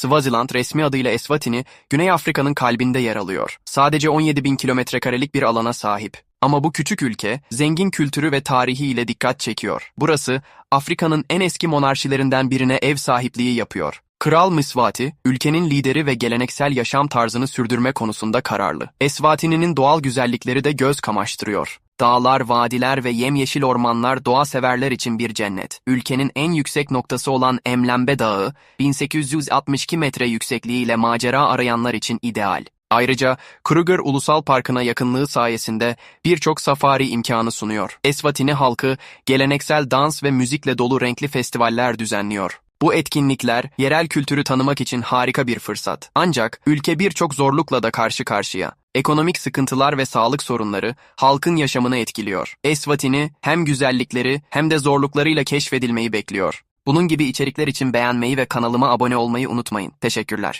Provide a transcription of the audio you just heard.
Swaziland resmi adıyla Eswatini, Güney Afrika'nın kalbinde yer alıyor. Sadece 17 bin kilometrekarelik bir alana sahip. Ama bu küçük ülke, zengin kültürü ve tarihi ile dikkat çekiyor. Burası, Afrika'nın en eski monarşilerinden birine ev sahipliği yapıyor. Kral Mswati, ülkenin lideri ve geleneksel yaşam tarzını sürdürme konusunda kararlı. Eswatini'nin doğal güzellikleri de göz kamaştırıyor. Dağlar, vadiler ve yemyeşil ormanlar doğa severler için bir cennet. Ülkenin en yüksek noktası olan Emlembe Dağı, 1862 metre yüksekliğiyle macera arayanlar için ideal. Ayrıca Kruger Ulusal Parkı'na yakınlığı sayesinde birçok safari imkanı sunuyor. Eswatini halkı geleneksel dans ve müzikle dolu renkli festivaller düzenliyor. Bu etkinlikler yerel kültürü tanımak için harika bir fırsat. Ancak ülke birçok zorlukla da karşı karşıya. Ekonomik sıkıntılar ve sağlık sorunları halkın yaşamını etkiliyor. Eswatini hem güzellikleri hem de zorluklarıyla keşfedilmeyi bekliyor. Bunun gibi içerikler için beğenmeyi ve kanalıma abone olmayı unutmayın. Teşekkürler.